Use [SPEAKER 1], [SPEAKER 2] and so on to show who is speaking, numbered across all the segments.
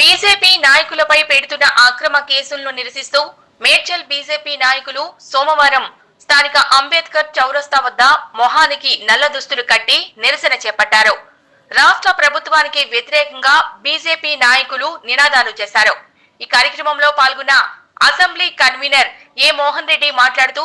[SPEAKER 1] BJP నాయకులపై పెడుతున్న అక్రమ కేసులను నిరసిస్తూ మేడ్చల్ బీజేపీ నాయకులు సోమవారం స్థానిక అంబేద్కర్ చౌరస్తా వద్ద మొహానికి నల్ల దుస్తులు కట్టి నిరసన చేపట్టారు. రాష్ట్ర ప్రభుత్వానికి వ్యతిరేకంగా బీజేపీ నాయకులు నినాదాలు చేశారు. ఈ కార్యక్రమంలో పాల్గొన్న assembly convener A Mohan Reddy మాట్లాడుతూ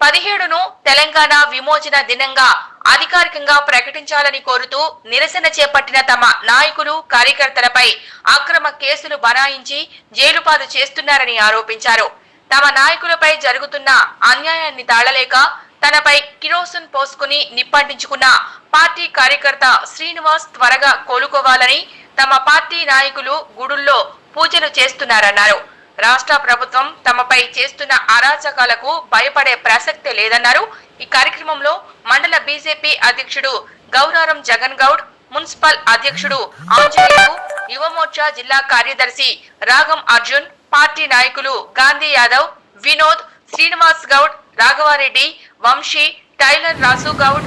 [SPEAKER 1] పదిహేడును తెలంగాణ విమోచన దినంగా అధికారికంగా ప్రకటించాలని కోరుతూ నిరసన చేపట్టిన తమ నాయకులు కార్యకర్తలపై అక్రమ కేసులు బనాయించి జైలుపాలు చేస్తున్నారని ఆరోపించారు. తమ నాయకులపై జరుగుతున్న అన్యాయాన్ని తాళలేక తనపై కిరోసిన్ పోసుకుని నిప్పంటించుకున్న పార్టీ కార్యకర్త శ్రీనివాస్ త్వరగా కోలుకోవాలని తమ పార్టీ నాయకులు గుడుల్లో పూజలు చేస్తున్నారన్నారు. రాష్ట్ర ప్రభుత్వం తమపై చేస్తున్న అరాచకాలకు భయపడే ప్రసక్తే లేదన్నారు. ఈ కార్యక్రమంలో మండల బీజేపీ అధ్యక్షుడు గౌరారం జగన్ గౌడ్ మున్సిపల్ అధ్యక్షుడు ఆంజనేయులు యువమోర్చా జిల్లా కార్యదర్శి రాగం అర్జున్ పార్టీ నాయకులు గాంధీ యాదవ్ వినోద్ శ్రీనివాస్ గౌడ్ రాఘవారెడ్డి వంశీ టైలర్ రాసు గౌడ్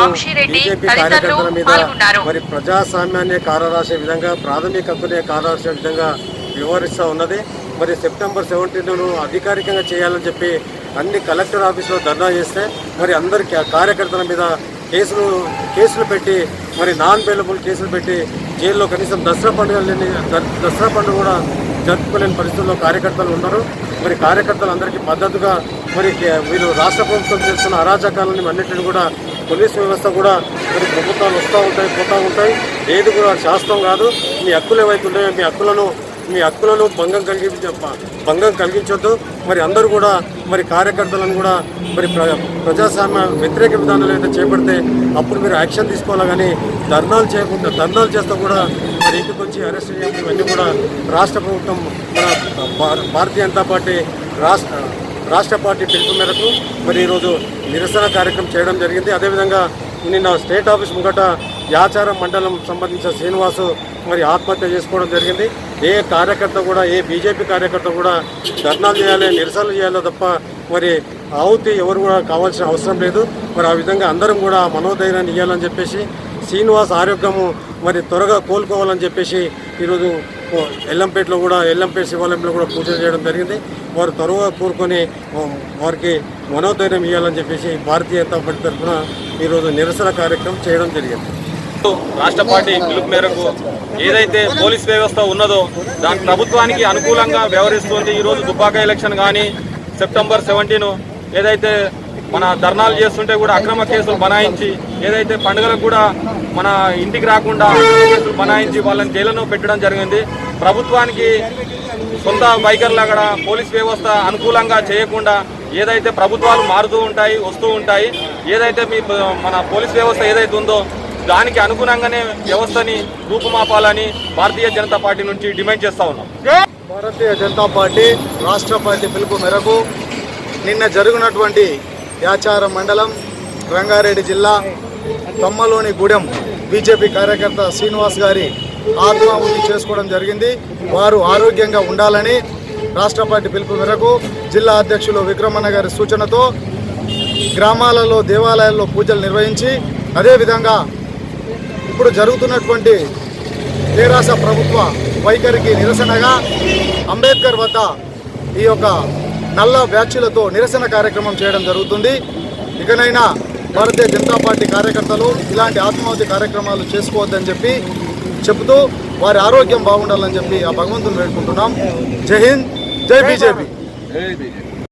[SPEAKER 1] వంశీరెడ్డి తదితరులు పాల్గొన్నారు.
[SPEAKER 2] మరి ప్రజాస్వామ్యాన్ని కాలరాసే విధంగా ప్రాథమిక హక్కునే కాలరాసే విధంగా వివరిస్తూ ఉన్నది. మరి సెప్టెంబర్ సెవెంటీన్ను అధికారికంగా చేయాలని చెప్పి అన్ని కలెక్టర్ ఆఫీసులో ధర్నా చేస్తే మరి అందరి కార్యకర్తల మీద కేసులు కేసులు పెట్టి మరి నాన్ బెయిలబుల్ కేసులు పెట్టి జైల్లో కనీసం దసరా పండుగ లేని ద- దసరా పండుగ కూడా జరుపుకోలేని పరిస్థితుల్లో కార్యకర్తలు ఉన్నారు. మరి కార్యకర్తలందరికీ మద్దతుగా మరి వీరు రాష్ట్ర ప్రభుత్వం చేస్తున్న అరాచకాలని అన్నింటిని కూడా పోలీస్ వ్యవస్థ కూడా మరి ప్రభుత్వాలు వస్తూ ఉంటాయి పోతూ ఉంటాయి. ఏది కూడా శాస్త్రం కాదు. మీ హక్కులు ఏవైతే ఉన్నాయో మీ హక్కులను మీ హక్కులను భంగం కలిగించ భంగం కలిగించొద్దు. మరి అందరూ కూడా మరి కార్యకర్తలను కూడా మరి ప్రజాస్వామ్య వ్యతిరేక విధానాలు అయితే చేపడితే అప్పుడు మీరు యాక్షన్ తీసుకోవాలి కానీ ధర్నాలు చేయకుండా ధర్నాలు చేస్తే కూడా మరి ఇంటికి వచ్చి అరెస్ట్ చేయడం ఇవన్నీ కూడా రాష్ట్ర ప్రభుత్వం మన భారతీయ జనతా పార్టీ రాష్ట్ర రాష్ట్ర పార్టీ పిలుపు మేరకు మరి ఈరోజు నిరసన కార్యక్రమం చేయడం జరిగింది. అదేవిధంగా నిన్న స్టేట్ ఆఫీస్ ముంగట యాచారం మండలం సంబంధించిన శ్రీనివాసు మరి ఆత్మహత్య చేసుకోవడం జరిగింది. ఏ కార్యకర్త కూడా ఏ బీజేపీ కార్యకర్త కూడా ధర్నాలు చేయాలి నిరసనలు చేయాలో తప్ప మరి ఆవుతి ఎవరు కూడా కావాల్సిన అవసరం లేదు. మరి ఆ విధంగా అందరం కూడా మనోధైర్యాన్ని ఇవ్వాలని చెప్పేసి శ్రీనివాస్ ఆరోగ్యము మరి త్వరగా కోలుకోవాలని చెప్పేసి ఈరోజు ఎల్లంపేటలో కూడా ఎల్లంపేట శివాలయంలో కూడా పూజలు చేయడం జరిగింది. వారు త్వరగా కోరుకొని వారికి మనోధైర్యం ఇవ్వాలని చెప్పేసి భారతీయ జనతా పార్టీ తరఫున ఈరోజు నిరసన కార్యక్రమం చేయడం జరిగింది.
[SPEAKER 3] రాష్ట్ర పార్టీ పిలుపు మేరకు ఏదైతే పోలీస్ వ్యవస్థ ఉన్నదో దాని ప్రభుత్వానికి అనుకూలంగా వ్యవహరిస్తుంది. ఈరోజు దుబ్బాక ఎలక్షన్ కానీ సెప్టెంబర్ సెవెంటీన్ ఏదైతే మన ధర్నాలు చేస్తుంటే కూడా అక్రమ కేసులు బనాయించి ఏదైతే పండుగలకు కూడా మన ఇంటికి రాకుండా కేసులు బనాయించి వాళ్ళని జైలును పెట్టడం జరిగింది. ప్రభుత్వానికి సొంత వైఖరిలాగా పోలీస్ వ్యవస్థ అనుకూలంగా చేయకుండా ఏదైతే ప్రభుత్వాలు మారుతూ ఉంటాయి వస్తూ ఉంటాయి ఏదైతే మీ మన పోలీస్ వ్యవస్థ ఏదైతే ఉందో దానికి అనుగుణంగానే వ్యవస్థని రూపుమాపాలని భారతీయ జనతా పార్టీ నుంచి డిమాండ్ చేస్తా ఉన్నాం.
[SPEAKER 4] భారతీయ జనతా పార్టీ రాష్ట్ర పార్టీ పిలుపు మేరకు నిన్న జరిగినటువంటి యాచారం మండలం రంగారెడ్డి జిల్లా తమ్మలోని గూడెం బీజేపీ కార్యకర్త శ్రీనివాస్ గారి ఆత్మాహుతి చేసుకోవడం జరిగింది. వారు ఆరోగ్యంగా ఉండాలని రాష్ట్ర పార్టీ పిలుపు మేరకు జిల్లా అధ్యక్షులు విక్రమన్న గారి సూచనతో గ్రామాలలో దేవాలయాల్లో పూజలు నిర్వహించి అదేవిధంగా ఇప్పుడు జరుగుతున్నటువంటి తెరాస ప్రభుత్వ వైఖరికి నిరసనగా అంబేద్కర్ వద్ద ఈ యొక్క నల్ల వ్యాఖ్యలతో నిరసన కార్యక్రమం చేయడం జరుగుతుంది. ఇకనైనా భారతీయ జనతా పార్టీ కార్యకర్తలు ఇలాంటి ఆత్మాహుతి కార్యక్రమాలు చేసుకోవద్దని చెప్పి చెబుతూ వారి ఆరోగ్యం బాగుండాలని చెప్పి ఆ భగవంతుని వేడుకుంటున్నాం. జై హింద్ జై బీజేపీ.